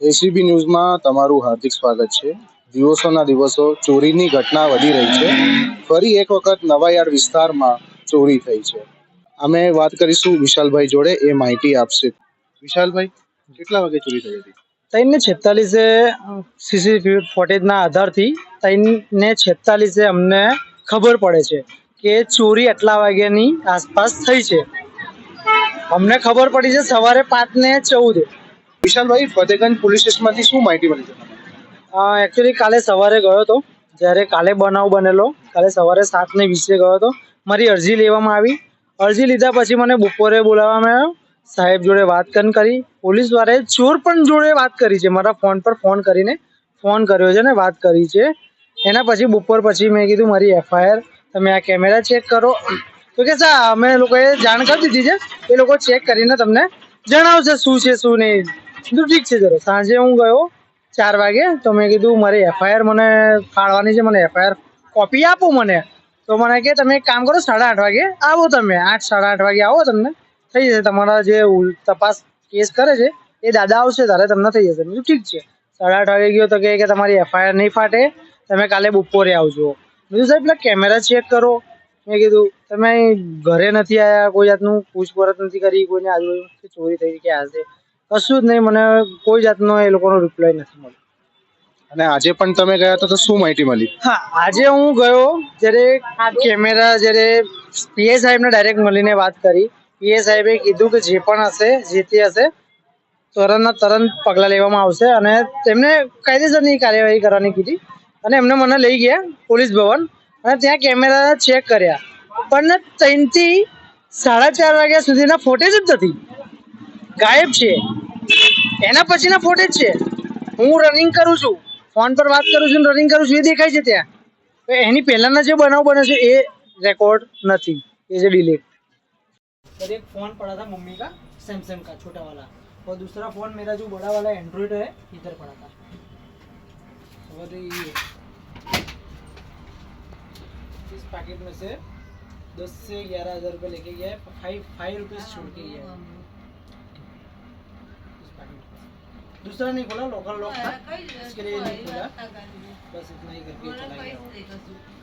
ACB ન્યૂઝમાં તમારું હાર્દિક સ્વાગત છે. દિવસોના દિવસો ચોરીની ઘટના વધી રહી છે. ફરી એક વખત નવાયાર વિસ્તારમાં ચોરી થઈ છે. અમે વાત કરીશું વિશાલભાઈ જોડે, એ માહિતી આપશે. વિશાલભાઈ, કેટલા વાગે ચોરી થઈ હતી? ત્રણ ને છેતાલીસે સીસીટીવી ફૂટેજના આધારથી ત્રણ ને છેતાલીસે અમને ખબર પડે છે કે ચોરી આટલા વાગ્યાની આસપાસ થઈ છે. અમને ખબર પડી છે સવારે પાંચ ને ચૌદ. વિશાલભાઈ, ફતેગંજ પોલીસ સ્ટેશનમાંથી શું માહિતી મળી એકચ્યુઅલી કાલે સવારે ગયો હતો. જ્યારે કાલે બનાવ બનેલો. કાલે સવારે સાત ને વીસે ગયો હતો. મારી અરજી લેવામાં આવી. અરજી લીધા પછી મને બપોરે બોલાવવામાં આવ્યો. સાહેબ જોડે વાત પણ કરી. પોલીસ વાળાએ ચોર પણ જોડે વાત કરી છે. મારા ફોન પર ફોન કરીને ફોન કર્યો છે ને વાત કરી છે. એના પછી બપોર પછી મેં કીધું, મારી એફઆઈઆર તમે આ કેમેરા ચેક કરો. તો કે સા અમે લોકોએ જાણ કરી દીધી છે. એ લોકો ચેક કરીને તમને જણાવશે શું છે, શું નહીં. કીધું ઠીક છે, ચલો. સાંજે હું ગયો ચાર વાગે, તો મેં કીધું, મારી એફઆઈઆર મને ફાળવાની છે, મને એફઆઈઆર કોપી આપો મને. તો મને કે, તમે એક કામ કરો, સાડા આઠ વાગે આવો તમે. આઠ, સાડા આઠ વાગે આવો તમને. થઈ જશે. તમારા જે તપાસ કેસ કરે છે, એ દાદા આવશે, ત્યારે તમને થઈ જશે. મેં ઠીક છે. સાડા આઠ વાગે ગયો, તો કે, તમારી એફઆઈઆર નહીં ફાટે. તમે કાલે બપોરે આવજો. બીજું સાહેબ, પેલા કેમેરા ચેક કરો. મેં કીધું, તમે ઘરે નથી આવ્યા કોઈ જાતનું? પૂછપરછ નથી કરી? કોઈને આજુબાજુ ચોરી થઈ કે આ છે? કશું જ નહીં મને કોઈ જાતનો એ લોકોનો રિપ્લાય નથી મળ્યો. અને આજે પણ તમે ગયા હતા તો શું માહિતી મળી? હા આજે હું ગયો જ્યારે કેમેરા જ્યારે પીએ સાહેબને ડાયરેક્ટ મળીને વાત કરી. પીએ સાહેબે કીધું કે જે પણ હશે જે તે હશે તરતના તરત પગલાં લેવામાં આવશે અને તેમને કાયદેસરની કાર્યવાહી કરવાની કીધી. અને એમને મને લઈ ગયા પોલીસ ભવન અને ત્યાં કેમેરા ચેક કર્યા. પણ ત્રણથી સાડા ચાર વાગ્યા સુધીના ફોટેજ જ નથી. ગાયબ છે. એના પછીના ફોટેજ છે હું રનિંગ કરું છું ફોન પર વાત કરું છું રનિંગ કરું છું એ દેખાય છે ત્યાં તો એની પહેલાના જે બનાવ બને છે એ રેકોર્ડ નથી એ જે डिलीट सर एक फोन पड़ा था मम्मी का सैमसंग का छोटा वाला और दूसरा फोन मेरा जो बड़ा वाला एंड्रॉइड है इधर पड़ा था और ये इस पैकेट में से दस से ग्यारह हजार रुपये लेके गया है फाइव फाइव रुपीज छोड़ के गया है दूसरा नहीं खोला लोकल लॉक था इसके लिए नहीं खोला बस इतना ही करके चला गया